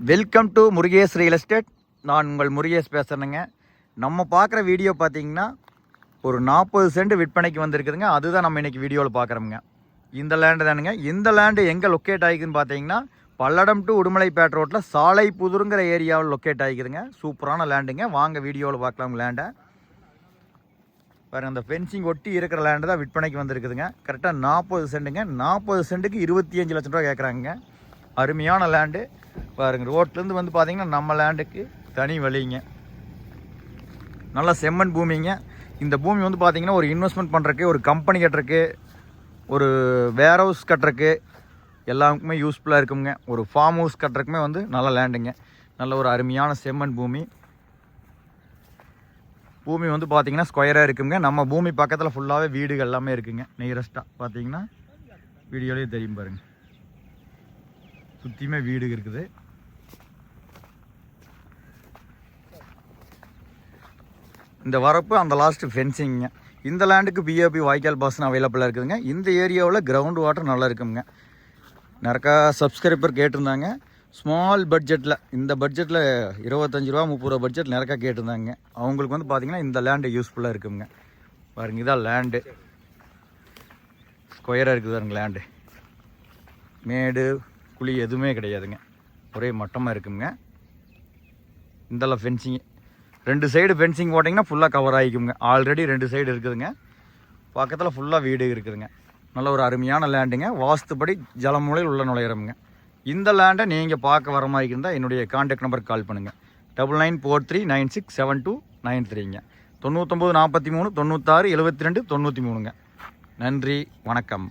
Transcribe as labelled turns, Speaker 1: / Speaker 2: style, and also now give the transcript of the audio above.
Speaker 1: Welcome to Murugesh real estate நான் உங்கள் முருகேஷ் பேசுகிறேங்க நம்ம பார்க்குற வீடியோ பார்த்தீங்கன்னா ஒரு நாற்பது சென்ட் விற்பனைக்கு வந்திருக்குதுங்க. அதுதான் நம்ம இன்னைக்கு வீடியோவில் பார்க்குறோமுங்க. இந்த லேண்டு தானுங்க. இந்த லேண்டு எங்கே லொக்கேட் ஆகிக்குதுன்னு பார்த்தீங்கன்னா பல்லடம் டு உடுமலைப்பேட் ரோட்டில் சாலை புதுருங்கிற ஏரியாவில் லொக்கேட் ஆகிக்குதுங்க. சூப்பரான லேண்டுங்க வாங்க வீடியோவில் பார்க்கலாம் லேண்டை பாருங்க அந்த ஃபென்சிங் ஒட்டி இருக்கிற லேண்டு தான் விற்பனைக்கு வந்திருக்குதுங்க. கரெக்டாக நாற்பது சென்ட்டுங்க நாற்பது சென்ட்டுக்கு இருபத்தி அஞ்சு லட்சம் ரூபா கேட்குறாங்க அருமையான லேண்டு பாருங்க ரோட்லேருந்து வந்து பார்த்தீங்கன்னா நம்ம லேண்டுக்கு தனி வழிங்க. நல்ல செம்மண் பூமிங்க. இந்த பூமி வந்து பார்த்திங்கன்னா ஒரு இன்வெஸ்ட்மெண்ட் பண்ணுறக்கு ஒரு கம்பெனி கட்டுறக்கு ஒரு வேர் ஹவுஸ் கட்டுறக்கு எல்லாருக்குமே யூஸ்ஃபுல்லாக இருக்குங்க. ஒரு ஃபார்ம் ஹவுஸ் கட்டுறக்குமே வந்து நல்ல லேண்டுங்க நல்ல ஒரு அருமையான செம்மண் பூமி. பூமி வந்து பார்த்திங்கன்னா ஸ்கொயராக இருக்குங்க. நம்ம பூமி பக்கத்தில் ஃபுல்லாகவே வீடுகள் எல்லாமே இருக்குங்க. நியரஸ்ட்டாக பார்த்தீங்கன்னா வீடியோலேயே தெரியும் பாருங்க. சுற்றியுமே வீடு இருக்குது. இந்த வரப்பு அந்த லாஸ்ட் ஃபென்சிங்க இந்த லேண்டுக்கு பிஓபி வாய்க்கால் பாசனம் அவைலபிளாக இருக்குதுங்க. இந்த ஏரியாவில் கிரவுண்ட் வாட்டர் நல்லா இருக்குங்க. நிறையா சப்ஸ்கிரைபர் கேட்டிருந்தாங்க. ஸ்மால் பட்ஜெட்டில் இந்த பட்ஜெட்டில் இருபத்தஞ்சி ரூபா முப்பது ரூபா பட்ஜெட் நிறையா கேட்டிருந்தாங்க. அவங்களுக்கு வந்து பார்த்திங்கன்னா இந்த லேண்டு யூஸ்ஃபுல்லாக இருக்குங்க. பாருங்க இதான் லேண்டு ஸ்கொயராக இருக்குது பாருங்க லேண்டு மேடு குழி எதுவுமே கிடையாதுங்க. ஒரே மட்டமாக இருக்குங்க. இந்தெல்லாம் ஃபென்சிங்கு ரெண்டு சைடு ஃபென்சிங் போட்டிங்கன்னா ஃபுல்லாக கவர் ஆகிக்குங்க ஆல்ரெடி ரெண்டு சைடு இருக்குதுங்க. பக்கத்தில் ஃபுல்லாக வீடு இருக்குதுங்க. நல்ல ஒரு அருமையான லேண்டுங்க வாஸ்துப்படி ஜலமூலையில் உள்ள நுழையிறோமுங்க. இந்த லேண்டை நீங்கள் பார்க்க வர மாதிரி இருந்தால் என்னுடைய காண்டாக்ட் நம்பருக்கு கால் பண்ணுங்கள் double nine four three nine six seven two nine த்ரீங்க தொண்ணூற்றொம்பது நாற்பத்தி மூணு தொண்ணூத்தாறு எழுபத்தி ரெண்டு தொண்ணூற்றி மூணுங்க. நன்றி வணக்கம்.